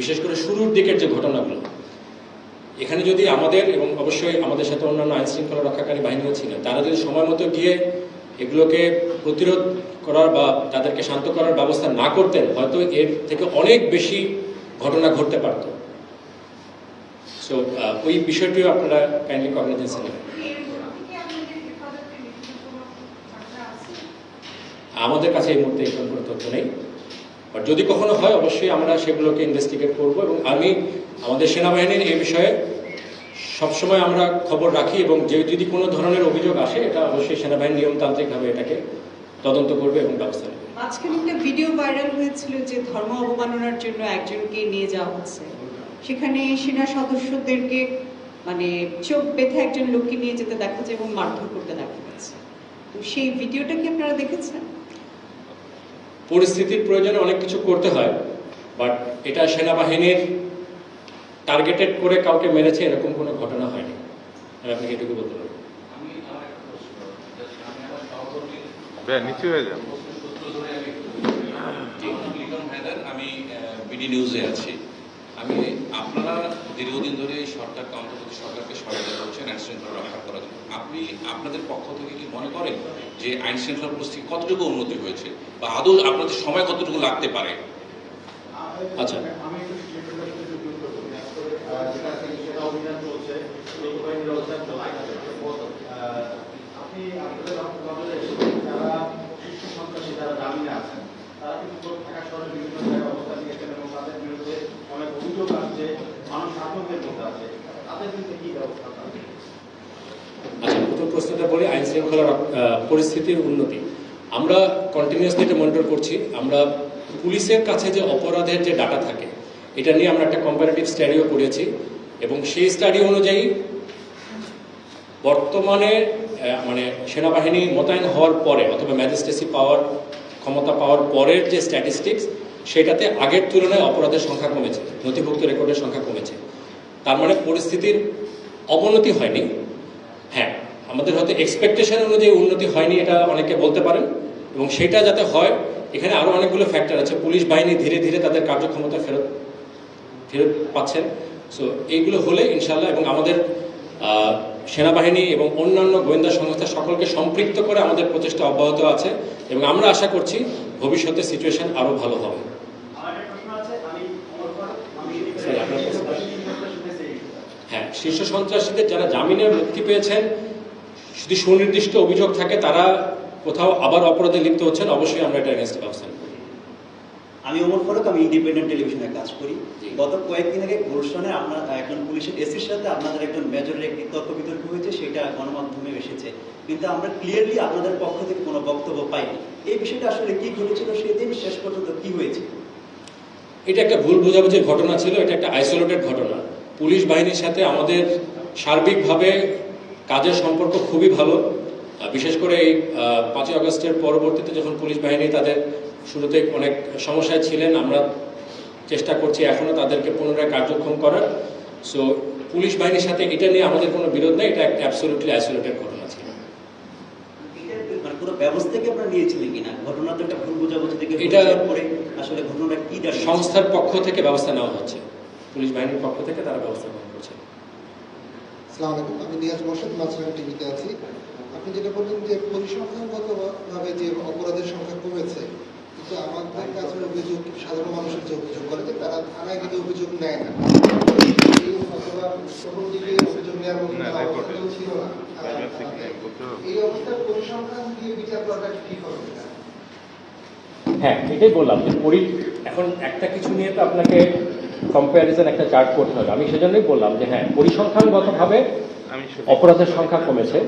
বিশেষ করে শুরুর দিকের যে ঘটনাগুলো, এখানে যদি আমাদের এবং অবশ্যই আমাদের সাথে অন্যান্য আইন শৃঙ্খলা রক্ষাকারী বাহিনীও ছিলেন তারা যদি সময় মতো গিয়ে এগুলোকে প্রতিরোধ করার বা তাদেরকে শান্ত করার ব্যবস্থা না করতেন, হয়তো এর থেকে অনেক বেশি ঘটনা ঘটতে পারত। সো ওই বিষয়টিও আপনারা কাইন্ডলি কগনিজেন্সে নেবেন। আমাদের কাছে এই মুহূর্তে এরকম কোনো তথ্য নেই। বাট যদি কখনো হয়, অবশ্যই আমরা সেগুলোকে ইনভেস্টিগেট করব এবং আমি, আমাদের সেনাবাহিনীর এই বিষয়ে সবসময় আমরা খবর রাখি এবং যে যদি কোনো ধরনের অভিযোগ আসে, এটা অবশ্যই সেনাবাহিনী নিয়মতান্ত্রিকভাবে এটাকে তদন্ত করবে এবং ব্যবস্থা নেবে। মাঝখানে একটা ভিডিও ভাইরাল হয়েছিল যে ধর্ম অবমাননার জন্য একজনকে নিয়ে যাওয়া হচ্ছে। সেখানে সেনা সদস্যদেরকে মানে চোখ বেঁধে একজন লোককে নিয়ে যেতে দেখা যায় এবং মারধর করতে দেখা যাচ্ছে। তো সেই ভিডিওটা কি আপনারা দেখেছেন? পরিস্থিতির প্রয়োজনে অনেক কিছু করতে হয় বাট এটা সেনাবাহিনীর টার্গেটেড করে কাউকে মেরেছে এরকম কোনো ঘটনা হয়নি। আমি আপনাকে এটুকু বলতে পারি আমি হয়ে বিডি নিউজে আছি। আমি আপনারা দীর্ঘদিন ধরে এই সরকারকে অন্তর্বর্তী সরকারকে করছেন আইন শৃঙ্খলা রক্ষা করার জন্য আপনি আপনাদের পক্ষ থেকে কি মনে করেন যে আইন শৃঙ্খলা পরিস্থিতি কতটুকু উন্নতি হয়েছে বা আদৌ আপনাদের সময় কতটুকু লাগতে পারে আচ্ছা। করি। আপনি বিভিন্ন জায়গায় অবস্থান নিয়েছেন এবং তাদের বিরুদ্ধে অনেক অভিযোগ আসছে, মানুষ আতঙ্কের মধ্যে আছে। আচ্ছা প্রথম প্রশ্নটা বলি, আইন শৃঙ্খলা পরিস্থিতির উন্নতি। আমরা কন্টিনিউসলি এটা মনিটর করছি। আমরা পুলিশের কাছে যে অপরাধের যে ডাটা থাকে, এটা নিয়ে আমরা একটা কম্পারেটিভ স্টাডিও করেছি এবং সেই স্টাডি অনুযায়ী বর্তমানে মানে সেনাবাহিনী মোতায়েন হওয়ার পরে অথবা ম্যাজিস্ট্রেসি পাওয়ার, ক্ষমতা পাওয়ার পরের যে স্ট্যাটিস্টিক্স সেটাতে আগের তুলনায় অপরাধের সংখ্যা কমেছে, নথিভুক্ত রেকর্ডের সংখ্যা কমেছে। তার মানে পরিস্থিতির অবনতি হয়নি। হ্যাঁ আমাদের হয়তো এক্সপেকটেশন অনুযায়ী উন্নতি হয়নি এটা অনেকে বলতে পারেন এবং সেটা যাতে হয়, এখানে আরও অনেকগুলো ফ্যাক্টর আছে। পুলিশ বাহিনী ধীরে ধীরে তাদের কার্যক্ষমতা ফেরত ফেরত পাচ্ছেন সো এইগুলো হলে ইনশাল্লাহ এবং আমাদের সেনাবাহিনী এবং অন্যান্য গোয়েন্দা সংস্থা সকলকে সম্পৃক্ত করে আমাদের প্রচেষ্টা অব্যাহত আছে এবং আমরা আশা করছি ভবিষ্যতে সিচুয়েশন আরও ভালো হবে আমার একটা প্রশ্ন আছে, আমি আমার পর- আমি স্যার, আপনার প্রশ্ন। শুনেছি এই বিষয়ে। হ্যাঁ শীর্ষ সন্ত্রাসীদের যারা জামিনে মুক্তি পেয়েছেন যদি সুনির্দিষ্ট অভিযোগ থাকে তারা কোথাও আবার অপরাধে লিপ্ত হচ্ছেন অবশ্যই আমরা এটা এগেনস্টে ব্যবস্থা নেব। আমি ওমর ফারুক আমি ইন্ডিপেন্ডেন্ট টেলিভিশনে কাজ করি। গত কয়েকদিন আগে গুলশানে আপনার একজন পুলিশের এসির সাথে আপনাদের একজন মেজরের একটি তর্ক বিতর্ক হয়েছে সেটা গণমাধ্যমে এসেছে। কিন্তু আমরা ক্লিয়ারলি আপনাদের পক্ষ থেকে কোনো বক্তব্য পাইনি। এই বিষয়টা আসলে কি ঘটেছিল সেদিন শেষ পর্যন্ত কি হয়েছে? এটা একটা ভুল বোঝাবুঝির ঘটনা ছিল এটা একটা আইসোলেটেড ঘটনা। পুলিশ বাহিনীর সাথে আমাদের সার্বিকভাবে কাজের সম্পর্ক খুবই ভালো। বিশেষ করে এই পাঁচই আগস্টের পরবর্তীতে যখন পুলিশ বাহিনী তাদের শুরুতে অনেক সমস্যায় ছিলেন আমরা চেষ্টা করছি এখনও তাদেরকে পুনরায় কার্যক্ষম করার। সো পুলিশ বাহিনীর সাথে এটা নিয়ে আমাদের কোনো বিরোধ নেই এটা একটা অ্যাবসোলুটলি আইসোলেটেড ঘটনা ছিল। মানে এটা- পরে আসলে ঘটনাটা কি দাঁড়িয়েছে? সংস্থার পক্ষ থেকে ব্যবস্থা নেওয়া হচ্ছে। পুলিশ বাহিনীর পক্ষ থেকে তারা ব্যবস্থা গ্রহণ করছে। আসসালামু আলাইকুম আমি নিয়াজ মোর্শেদ মাছরাঙা টিভিতে আছি। আপনি যেটা বললেন যে পরিসংখ্যানগতভাবে যে অপরাধের সংখ্যা কমেছে কিন্তু আমাদের কাছে অভিযোগ সাধারণ মানুষের যে অভিযোগ করে যে তারা থানায় গিয়ে অভিযোগ নেয় না। এই অথবা প্রথম দিকে অভিযোগ নেওয়ার মতো। ছিল না। অবস্থায় পরিসংখ্যান দিয়ে বিচার করাটা ঠিক হবে হ্যাঁ এটাই বললাম যে পরি এখন একটা কিছু নিয়ে তো আপনাকে কম্প্যারিজন একটা চার্ট করতে হবে। আমি সেজন্যই বললাম যে হ্যাঁ পরিসংখ্যানগতভাবে অপরাধের সংখ্যা কমেছে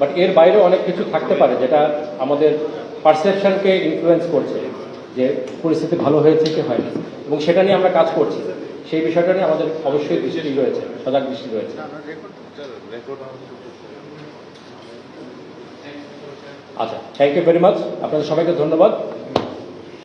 বাট এর বাইরে অনেক কিছু থাকতে পারে যেটা আমাদের পারসেপশনকে ইনফ্লুয়েন্স করছে যে পরিস্থিতি ভালো হয়েছে কি হয়নি। এবং সেটা নিয়ে আমরা কাজ করছি। সেই বিষয়টা নিয়ে আমাদের অবশ্যই দৃষ্টি রয়েছে সজাগ দৃষ্টি রয়েছে। আচ্ছা থ্যাংক ইউ ভেরি মাচ আপনাদের সবাইকে ধন্যবাদ।